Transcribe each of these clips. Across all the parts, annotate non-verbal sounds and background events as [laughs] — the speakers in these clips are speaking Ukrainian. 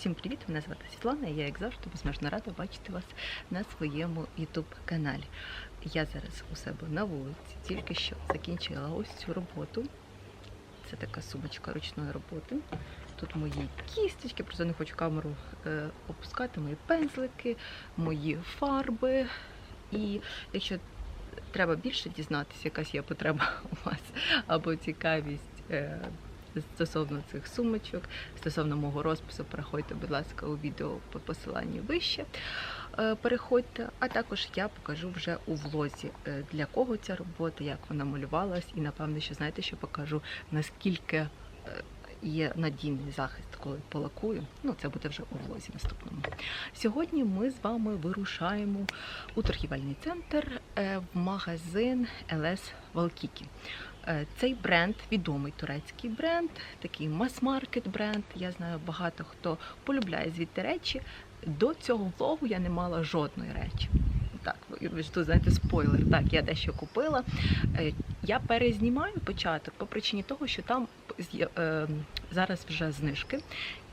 Усім привіт! Мене звати Світлана. Я, як завжди, безмежно рада бачити вас на своєму youtube каналі. Я зараз у себе на вулиці, тільки що закінчила ось цю роботу. Це така сумочка ручної роботи. Тут мої кісточки, просто не хочу камеру е, опускати, мої пензлики, мої фарби. І якщо треба більше дізнатися, якась є потреба [laughs] у вас або цікавість. Е, Стосовно цих сумочок, стосовно мого розпису, переходьте, будь ласка, у відео по посиланню вище. Е, Переходьте, а також я покажу вже у влозі, е, для кого ця робота, як вона малювалась, і напевно, що знаєте, що покажу, наскільки е, є надійний захист, коли полакую. Ну, це буде вже у влозі наступному. Сьогодні ми з вами вирушаємо у торгівельний центр в магазин LS Валкікі. Е, Цей бренд відомий турецький бренд, такий мас-маркет бренд. Я знаю, багато хто полюбляє звідти речі. До цього влогу я не мала жодної речі. Так, ви ж тут знаєте спойлер. Так, я дещо купила. Е, Я перезнімаю початок по причині того, що там е, зараз вже знижки.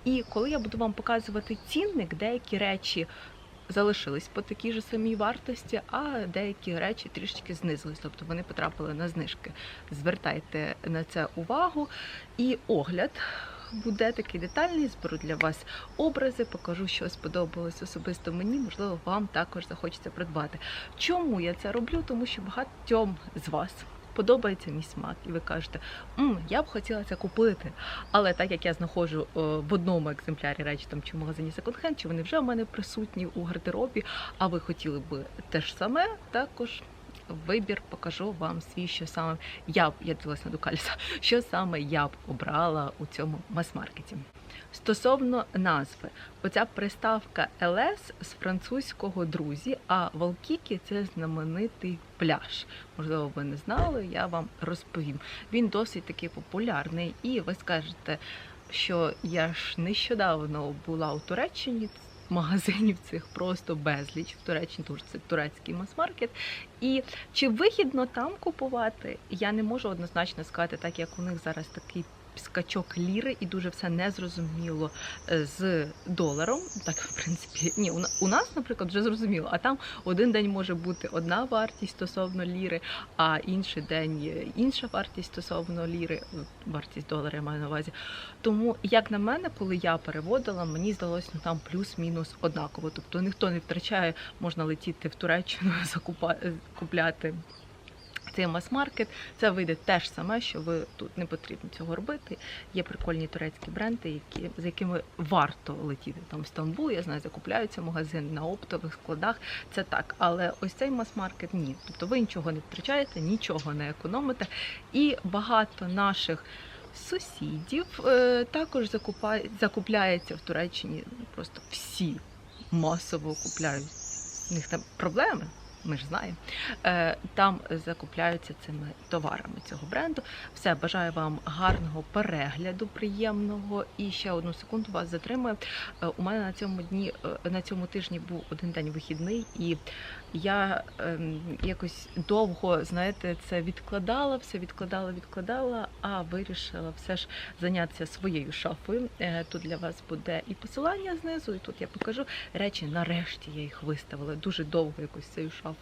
І коли я буду вам показувати цінник, деякі речі залишились по такій же самій вартості, а деякі речі трішки знизились, тобто вони потрапили на знижки. Звертайте на це увагу. І огляд буде такий детальний. Зберу для вас образи, покажу, що сподобалось особисто мені. Можливо, вам також захочеться придбати. Чому я це роблю? Тому що багатьом з вас. Подобається мій смак, і ви кажете, М, я б хотіла це купити. Але так як я знаходжу е, в одному екземплярі речі там чи в магазині секонд-хенд, чи вони вже в мене присутні у гардеробі, а ви хотіли б те ж саме, також вибір покажу вам свій, що саме я б я дивилась на Дукаліса, [laughs] що саме я б обрала у цьому мас-маркеті. Стосовно назви, оця приставка LS з французького друзі, а Валкікі це знаменитий пляж. Можливо, ви не знали, я вам розповім. Він досить такий популярний, і ви скажете, що я ж нещодавно була у Туреччині. Магазинів цих просто безліч в Туреччині, тому що це турецький мас-маркет. І чи вигідно там купувати, я не можу однозначно сказати, так як у них зараз такий скачок ліри і дуже все незрозуміло е, з доларом. Так, в принципі, ні, у на- у нас, наприклад, вже зрозуміло, а там один день може бути одна вартість стосовно ліри, а інший день інша вартість стосовно ліри, е, вартість долара я маю на увазі. Тому, як на мене, коли я переводила, мені здалося ну, там плюс-мінус однаково. Тобто ніхто не втрачає, можна летіти в Туреччину, [laughs] закупа... цей мас-маркет. Це вийде те ж саме, що ви тут не потрібно цього робити. Є прикольні турецькі бренди, які, з якими варто летіти. Там в Стамбул, я знаю, закупляються магазин на оптових складах. Це так. Але ось цей мас-маркет ні. Тобто ви нічого не втрачаєте, нічого не економите. І багато наших. Сусідів е, також закупляється в Туреччині. Просто всі масово купляють. У них там проблеми, ми ж знаємо. Е, там закупляються цими товарами цього бренду. Все, бажаю вам гарного перегляду, приємного. І ще одну секунду вас затримую. Е, У мене на цьому дні е, на цьому тижні був один день вихідний, і я ем, якось довго, знаєте, це відкладала, все відкладала, відкладала, а вирішила все ж зайнятися своєю шафою. Тут для вас буде і посилання знизу, і тут я покажу речі. Нарешті я їх виставила дуже довго якось цією шафою.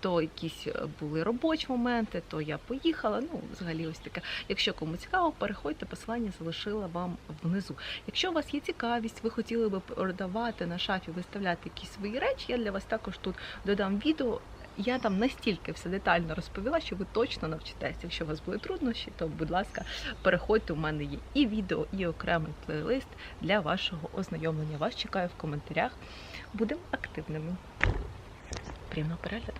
То якісь е, були робочі моменти, то я поїхала. Ну, взагалі, ось таке. Якщо кому цікаво, переходьте, посилання залишила вам внизу. Якщо у вас є цікавість, ви хотіли би продавати на шафі, виставляти якісь свої речі, я для вас також тут додам відео. Я там настільки все детально розповіла, що ви точно навчитеся. Якщо у вас були труднощі, то будь ласка, переходьте. У мене є і відео, і окремий плейлист для вашого ознайомлення. Вас чекаю в коментарях. Будемо активними. Приємного перегляду.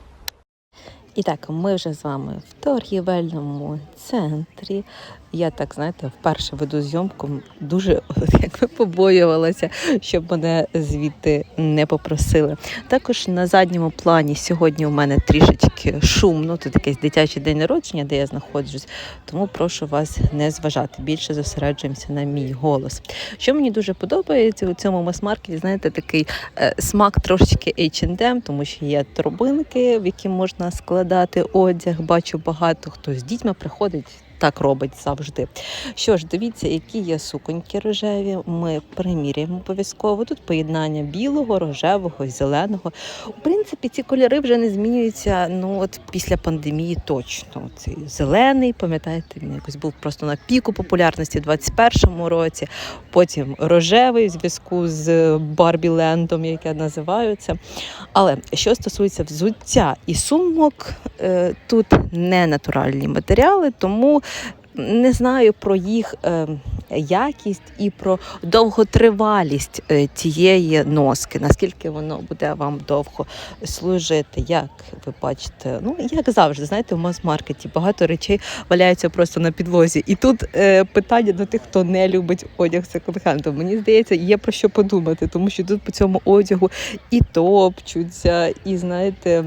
І так, ми вже з вами в торгівельному центрі. Я так, знаєте, вперше веду зйомку. Дуже [laughs] якби побоювалася, щоб мене звідти не попросили. Також на задньому плані сьогодні у мене трішечки шумно. Тут якийсь дитячий день народження, де я знаходжусь. Тому прошу вас не зважати. Більше зосереджуємося на мій голос. Що мені дуже подобається у цьому мас-маркеті, знаєте, такий е, смак трошечки H&M, тому що є торбинки, в які можна складати одяг. Бачу багато хто з дітьми приходить. Так робить завжди. Що ж, дивіться, які є суконьки рожеві. Ми приміряємо обов'язково. Тут поєднання білого, рожевого зеленого. У принципі, ці кольори вже не змінюються. Ну от після пандемії точно. Цей зелений, пам'ятаєте, він якось був просто на піку популярності в 21-му році. Потім рожевий в зв'язку з Барбі Лендом, як я. Але що стосується взуття і сумок, е, тут не натуральні матеріали, тому не знаю про їх е, якість і про довготривалість е, цієї носки, наскільки воно буде вам довго служити. Як ви бачите, ну як завжди, знаєте, в мас-маркеті багато речей валяються просто на підлозі. І тут е, питання до тих, хто не любить одяг секонд-хенду. Мені здається, є про що подумати, тому що тут по цьому одягу і топчуться, і знаєте,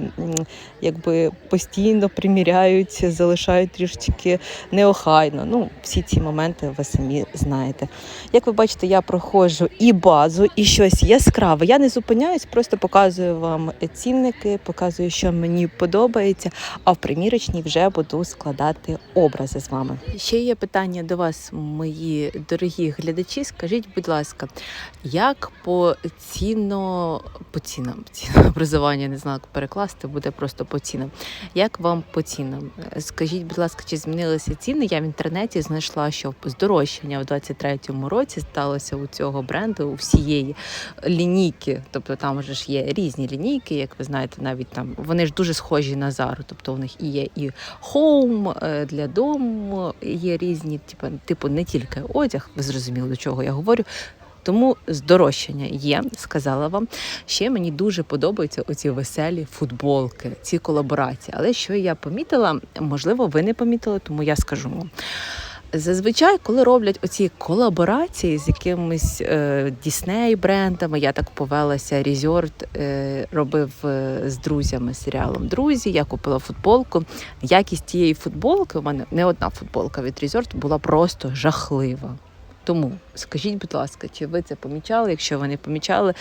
якби постійно приміряють, залишають трішечки неохайно. Ну, всі ці моменти ви самі знаєте. Як ви бачите, я проходжу і базу, і щось яскраве. Я не зупиняюсь, просто показую вам цінники, показую, що мені подобається. А в примірочній вже буду складати образи з вами. Ще є питання до вас, мої дорогі глядачі. Скажіть, будь ласка, як по ціно по цінам цінообразування, не знаю, як перекласти, буде просто по цінам. Як вам по цінам? Скажіть, будь ласка, чи змінилися ціни? Я в інтернеті знайшла, що здорожчання в 23-му році сталося у цього бренду у всієї лінійки. Тобто там вже ж є різні лінійки, як ви знаєте, навіть там вони ж дуже схожі на Зару. Тобто у них і є і хоум е, для дому, є різні, типу, типу не тільки одяг, ви зрозуміли, до чого я говорю. Тому здорожчання є, сказала вам. Ще мені дуже подобаються оці веселі футболки, ці колаборації. Але що я помітила, можливо, ви не помітили, тому я скажу вам. Зазвичай, коли роблять оці колаборації з якимись Дісней брендами, я так повелася. Резорт е, робив е, з друзями серіалом Друзі. Я купила футболку. Якість тієї футболки у мене не одна футболка від Резорт була просто жахлива. Тому скажіть, будь ласка, чи ви це помічали? Якщо ви не помічали,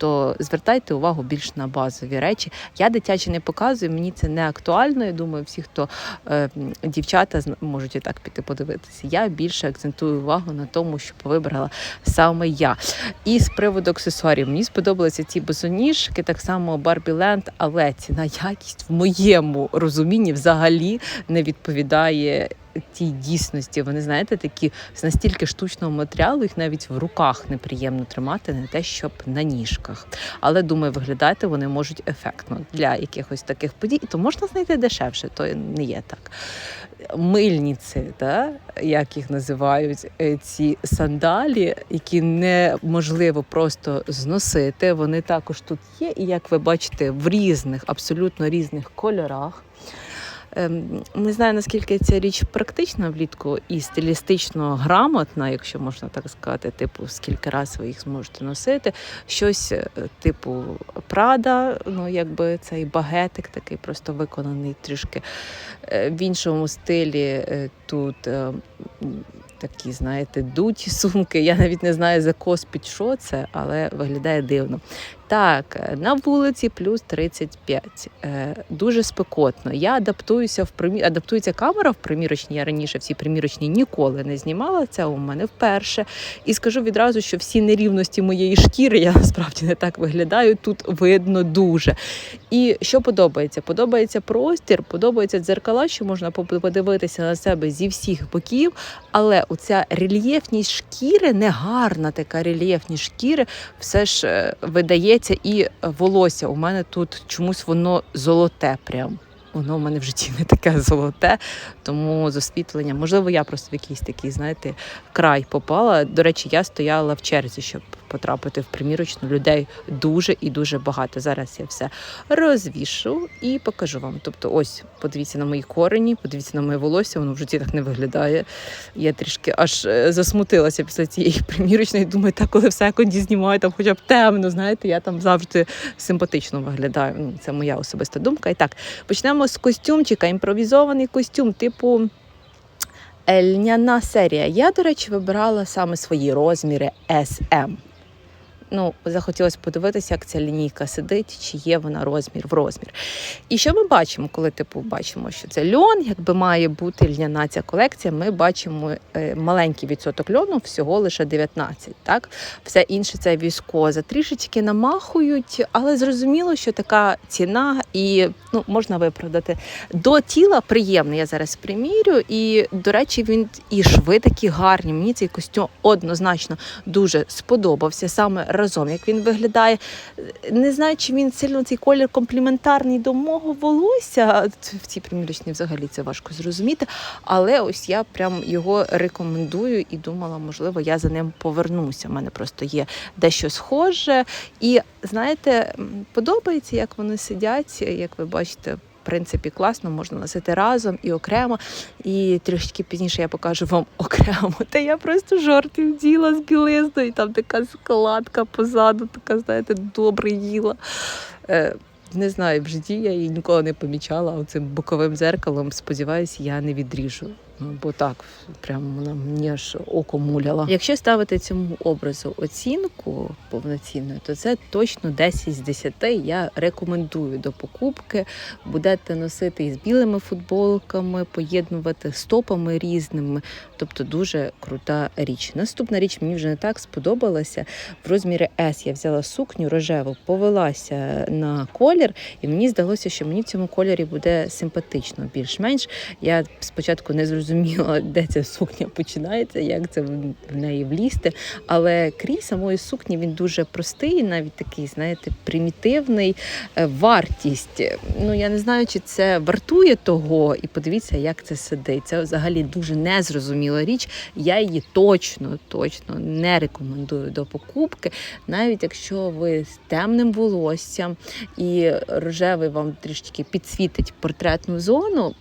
то звертайте увагу більш на базові речі. Я дитячі не показую, мені це не актуально. Я думаю, всі, хто е, дівчата можуть і так піти подивитися. Я більше акцентую увагу на тому, що вибрала саме я. І з приводу аксесуарів мені сподобалися ці босоніжки, так само Barbie Land, але ціна якість в моєму розумінні взагалі не відповідає. Тій дійсності, вони знаєте, такі з настільки штучного матеріалу, їх навіть в руках неприємно тримати, не те, щоб на ніжках. Але думаю, виглядати вони можуть ефектно для якихось таких подій. То можна знайти дешевше, то не є так. Мильниці, да? як їх називають, е, ці сандалі, які неможливо просто зносити. Вони також тут є. І як ви бачите, в різних, абсолютно різних кольорах. Ем, Не знаю, наскільки ця річ практична влітку і стилістично грамотна, якщо можна так сказати, типу, скільки разів ви їх зможете носити. Щось е, типу Прада, ну якби цей багетик такий просто виконаний трішки е, в іншому стилі. Е, Тут такі, знаєте, дуті сумки. Я навіть не знаю за кос під що це, але виглядає дивно. Так, е, на вулиці плюс 35. Е, Дуже спекотно. Я адаптуюся в примі... адаптується камера в примірочній. Я раніше всі примірочні ніколи не знімала. Це у мене вперше. І скажу відразу, що всі нерівності моєї шкіри, я насправді не так виглядаю. Тут видно дуже. І що подобається? Подобається простір, подобається дзеркала, що можна подивитися на себе зі всіх боків. Але оця рельєфність шкіри, не гарна така рельєфність шкіри, все ж е, видається і волосся. У мене тут чомусь воно золоте прям. Воно в мене в житті не таке золоте, тому з освітленням, можливо, я просто в якийсь такий, знаєте, край попала. До речі, я стояла в черзі, щоб потрапити в примірочну. Людей дуже і дуже багато. Зараз я все розвішу і покажу вам. Тобто, ось подивіться на мої корені, подивіться на моє волосся, воно в житті так не виглядає. Я трішки аж е, засмутилася після цієї [laughs] примірочної. Думаю, так коли в секунді знімаю, там хоча б темно, знаєте, я там завжди симпатично виглядаю. Ну, це моя особиста думка. І так, почнемо з костюмчика, імпровізований костюм, типу. Льняна серія. Я, до речі, вибирала саме свої розміри SM. Ну, захотілося подивитися, як ця лінійка сидить, чи є вона розмір в розмір. І що ми бачимо, коли типу бачимо, що це льон, якби має бути льняна ця колекція, ми бачимо е, маленький відсоток льону, всього лише 19. Так? Все інше це віскоза. Трішечки намахують, але зрозуміло, що така ціна і ну, можна виправдати. До тіла приємний. Я зараз примірю. І, до речі, він і шви такі гарні. Мені цей костюм однозначно дуже сподобався саме разом, як він виглядає. Не знаю, чи він сильно цей колір компліментарний до мого волосся. В цій примірочній взагалі це важко зрозуміти. Але ось я прям його рекомендую і думала, можливо, я за ним повернуся. У мене просто є дещо схоже. І знаєте, подобається, як вони сидять, як ви бачите. Принципі, класно, можна носити разом і окремо. І трішки пізніше я покажу вам [laughs] окремо. Та я просто жортів діла з білизною, там така складка позаду, така, знаєте, добре їла. Е, не знаю, в житті я її ніколи не помічала, а цим боковим зеркалом, сподіваюся, я не відріжу. Ну, бо так, прямо вона мені аж око муляла. Якщо ставити цьому образу оцінку повноцінною, то це точно 10 з 10. Я рекомендую до покупки. Будете носити із білими футболками, поєднувати з топами різними. Тобто дуже крута річ. Наступна річ мені вже не так сподобалася. В розмірі S я взяла сукню рожеву, повелася на колір, і мені здалося, що мені в цьому кольорі буде симпатично, більш-менш. Я спочатку не зрозуміла, де ця сукня починається, як це в неї влізти. Але крій самої сукні він дуже простий, навіть такий, знаєте, примітивний. Е, Вартість. Ну я не знаю, чи це вартує того. І подивіться, як це сидить. Це взагалі дуже незрозуміла річ. Я її точно, точно не рекомендую до покупки, навіть якщо ви з темним волоссям і рожевий вам трішки підсвітить портретну зону,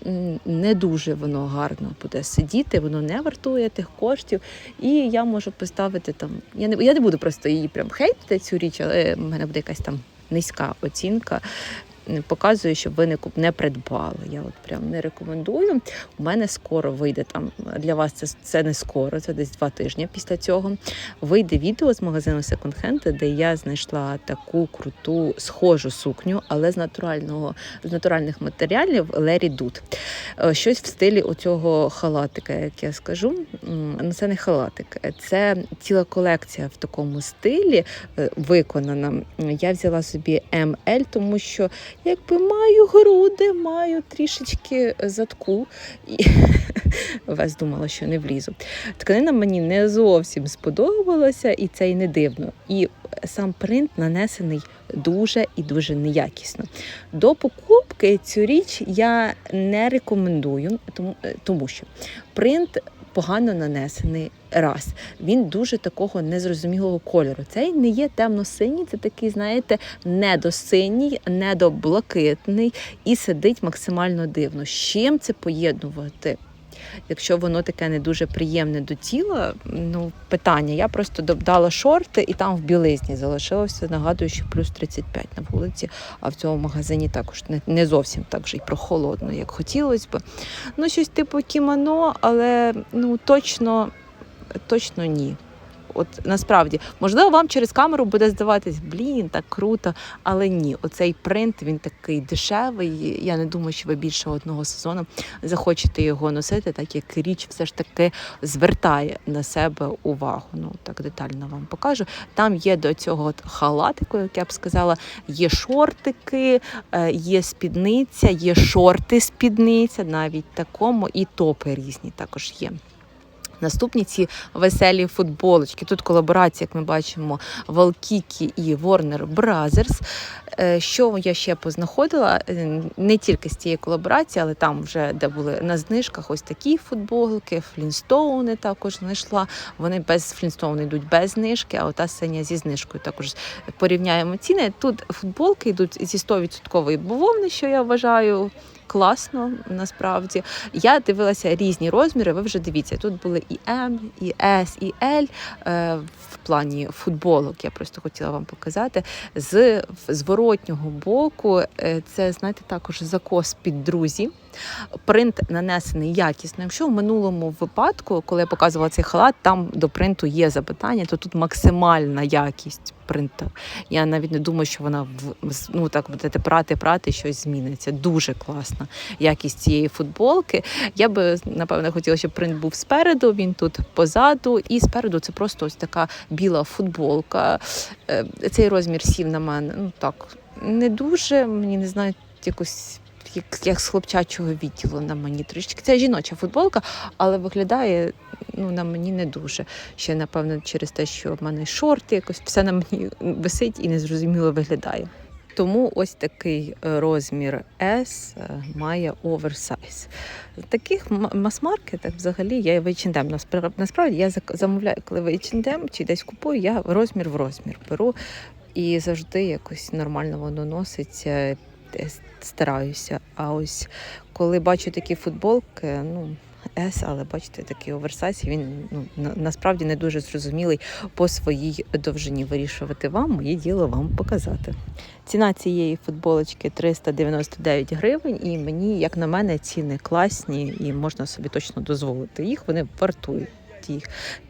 не дуже воно гарно буде сидіти, воно не вартує тих коштів. І я можу поставити там. Я не я не буду просто її прям хейтити цю річ, але в мене буде якась там низька оцінка. Показую, щоб ви не не придбали. Я от прям не рекомендую. У мене скоро вийде там для вас. Це це не скоро, це десь два тижні після цього. Вийде відео з магазину Second Hand, де я знайшла таку круту схожу сукню, але з натурального з натуральних матеріалів Лері Дуд. Е, Щось в стилі оцього халатика, як я скажу. Ну, це не халатик, це ціла колекція в такому стилі е, виконана. Я взяла собі ML, тому що якби маю груди, маю трішечки задку. І [laughs] вас думала, що не влізу. Тканина мені не зовсім сподобалася, і це й не дивно. І сам принт нанесений дуже і дуже неякісно. До покупки цю річ я не рекомендую, тому, е, тому що принт погано нанесений раз. Він дуже такого незрозумілого кольору. Цей не є темно-синій, це такий, знаєте, недосиній, недоблакитний і сидить максимально дивно. З чим це поєднувати? Якщо воно таке не дуже приємне до тіла, ну питання. Я просто додала шорти і там в білизні залишилося. Нагадую, що плюс 35 на вулиці, а в цьому магазині також не, зовсім так же й прохолодно, як хотілося б. Ну, щось типу кімоно, але ну точно, точно ні. От насправді, можливо, вам через камеру буде здаватись, блін, так круто, але ні, оцей принт він такий дешевий. Я не думаю, що ви більше одного сезону захочете його носити, так як річ все ж таки звертає на себе увагу. Ну так детально вам покажу. Там є до цього от халатику, як я б сказала, є шортики, е, є спідниця, є шорти спідниця, навіть такому, і топи різні також є. Наступні ці веселі футболочки. Тут колаборація, як ми бачимо, Валкікі і Warner Brothers. Е, Що я ще познаходила? Е, Не тільки з цієї колаборації, але там вже де були на знижках ось такі футболки, флінстоуни також знайшла. Вони без флінстоуни йдуть без знижки, а ота синя зі знижкою також порівняємо ціни. Тут футболки йдуть зі 100% бавовни, що я вважаю. Класно насправді. Я дивилася різні розміри. Ви вже дивіться, тут були і М, і С, і Л е, в плані футболок. Я просто хотіла вам показати. З зворотнього боку е, це, знаєте, також закос під друзі. Принт нанесений якісно. Якщо в минулому випадку, коли я показувала цей халат, там до принту є запитання, то тут максимальна якість принту. Я навіть не думаю, що вона ну так будете прати, прати, щось зміниться. Дуже класна якість цієї футболки. Я би напевно хотіла, щоб принт був спереду. Він тут позаду, і спереду це просто ось така біла футболка. Е, Цей розмір сів на мене. Ну так не дуже. Мені не знаю, якось. Як, як з хлопчачого відділу на мені трішки. Це жіноча футболка, але виглядає ну, на мені не дуже. Ще, напевно, через те, що в мене шорти, якось все на мені висить і незрозуміло виглядає. Тому ось такий е, розмір S е, має оверсайз. В таких мас-маркетах взагалі я в H&M. Насправді я замовляю, коли в H&M чи десь купую, я розмір в розмір беру і завжди якось нормально воно носиться. Стараюся. А ось коли бачу такі футболки, ну. S, але бачите, такий оверсайз, він ну, насправді не дуже зрозумілий по своїй довжині. Вирішувати вам, моє діло вам показати. Ціна цієї футболочки 399 гривень, і мені, як на мене, ціни класні і можна собі точно дозволити їх. Вони вартують їх.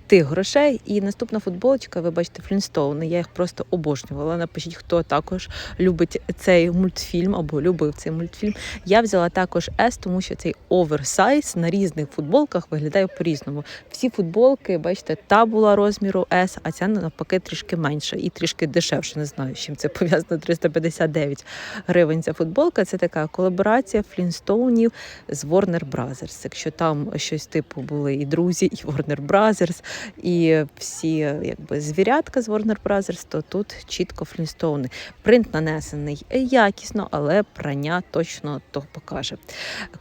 Тих грошей. І наступна футболочка, ви бачите, Флінстоуни. Я їх просто обожнювала. Напишіть, хто також любить цей мультфільм або любив цей мультфільм. Я взяла також S, тому що цей оверсайз на різних футболках виглядає по-різному. Всі футболки, бачите, та була розміру S, а ця навпаки трішки менша і трішки дешевше. Не знаю, з чим це пов'язано. 359 гривень ця футболка. Це така колаборація Флінстоунів з Warner Brothers. Якщо там щось типу були і друзі, і Warner Brothers, і всі якби звірятка з Warner Brothers, то тут чітко Флінстоуни. Принт нанесений якісно, але прання точно то покаже.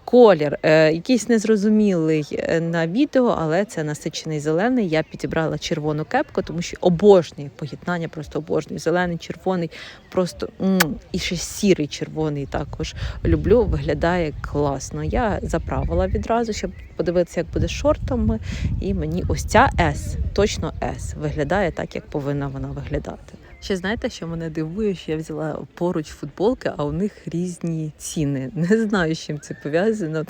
Колір е, якийсь незрозумілий е, на відео, але це насичений зелений. Я підібрала червону кепку, тому що обожнюю поєднання, просто обожнюю. Зелений, червоний, просто і ще сірий червоний також люблю. Виглядає класно. Я заправила відразу, щоб подивитися, як буде з шортами. І мені ось ця S, точно S, виглядає так, як повинна вона виглядати. Ще знаєте, що мене дивує, що я взяла поруч футболки, а у них різні ціни. [laughs] Не знаю, з чим це пов'язано.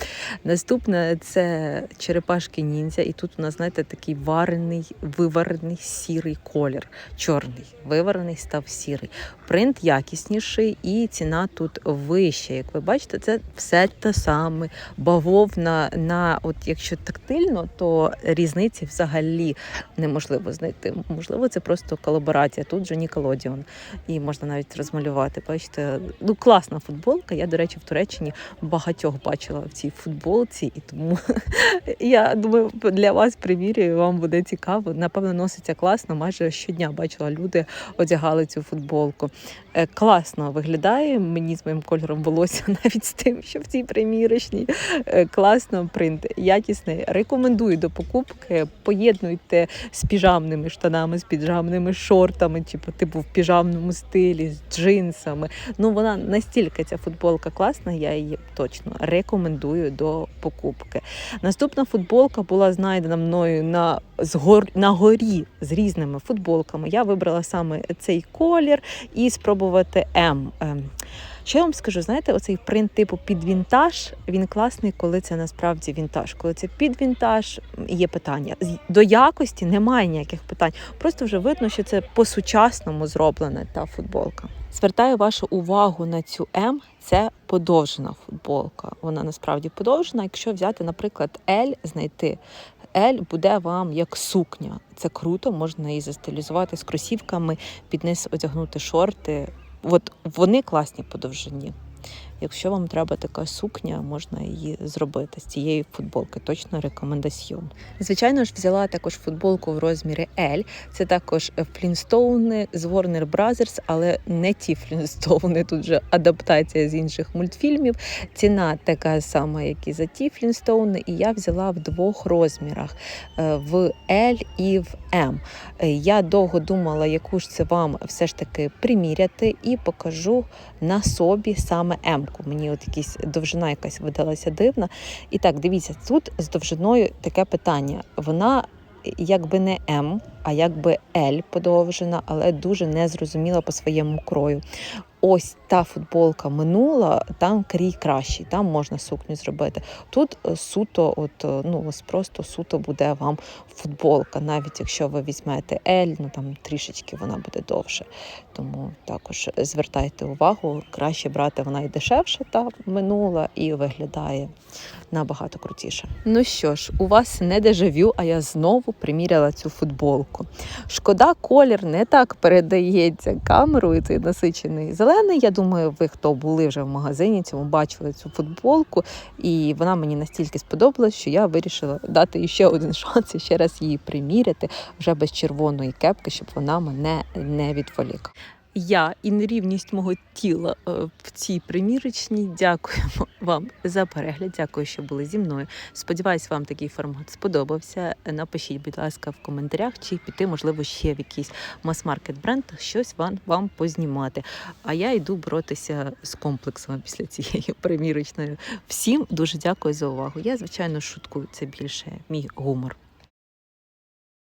Наступне це черепашки ніндзя, і тут у нас, знаєте, такий варений, виварений сірий колір. Чорний. Виварений став сірий. Принт якісніший і ціна тут вища. Як ви бачите, це все те саме. Бавовна на, от якщо тактильно, то різниці взагалі неможливо знайти. Можливо, це просто колаборація. Тут же Ніколодіон. І можна навіть розмалювати. Бачите, ну класна футболка. Я, до речі, в Туреччині багатьох бачила в цій футболці, і тому [laughs] я думаю, для вас примірюю, вам буде цікаво. Напевно, носиться класно. Майже щодня бачила люди одягали цю футболку. Е, Класно виглядає мені з моїм кольором волосся, [laughs] навіть з тим, що в цій примірочній. Е, Класно принт, якісний. Рекомендую до покупки. Поєднуйте з піжамними штанами, з піжамними шортами, типу, типу в піжамному стилі, з джинсами. Ну вона настільки ця футболка класна, я її точно рекомендую до покупки. Наступна футболка була знайдена мною на, на горі з різними футболками. Я вибрала саме цей колір і спробувати М. Ем, Що я вам скажу, знаєте, оцей принт типу під вінтаж, він класний, коли це насправді вінтаж. Коли це під вінтаж, є питання. До якості немає ніяких питань. Просто вже видно, що це по-сучасному зроблена та футболка. Звертаю вашу увагу на цю М. Це подовжена футболка. Вона насправді подовжена. Якщо взяти, наприклад, L, знайти L буде вам як сукня. Це круто, можна її застилізувати з кросівками, під низ одягнути шорти. От вони класні по довжині. Якщо вам треба така сукня, можна її зробити з цієї футболки. Точно рекомендаціон. Звичайно ж, взяла також футболку в розмірі L. Це також Флінстоуни з Warner Brothers, але не ті Флінстоуни. Тут вже адаптація з інших мультфільмів. Ціна така сама, як і за ті Флінстоуни. І я взяла в двох розмірах е, в L і в. Е, Я довго думала, яку ж це вам все ж таки приміряти, і покажу на собі саме М-ку. Мені от якісь довжина якась видалася дивна. І так, дивіться, тут з довжиною таке питання. Вона якби не М, а якби L подовжена, але дуже незрозуміла по своєму крою. Ось та футболка минула, там крій кращий, там можна сукню зробити. Тут е, суто, от е, ну ось просто суто буде вам футболка, навіть якщо ви візьмете L, ну там трішечки вона буде довше. Тому також звертайте увагу, краще брати вона і дешевша та минула, і виглядає набагато крутіше. Ну що ж, у вас не дежавю, а я знову приміряла цю футболку. Шкода, колір не так передається камерою. Цей насичений зелений. Я думаю, ви хто були вже в магазині, цьому бачили цю футболку, і вона мені настільки сподобалась, що я вирішила дати ще один [laughs] шанс і ще раз її приміряти вже без червоної кепки, щоб вона мене не відволікла. Я і нерівність мого тіла е, в цій примірочній. Дякуємо вам за перегляд. Дякую, що були зі мною. Сподіваюсь, вам такий формат сподобався. Напишіть, будь ласка, в коментарях, чи піти, можливо, ще в якийсь мас-маркет бренд, щось вам, вам познімати. А я йду боротися з комплексами після цієї примірочної. Всім дуже дякую за увагу. Я, звичайно, шуткую. Це більше мій гумор.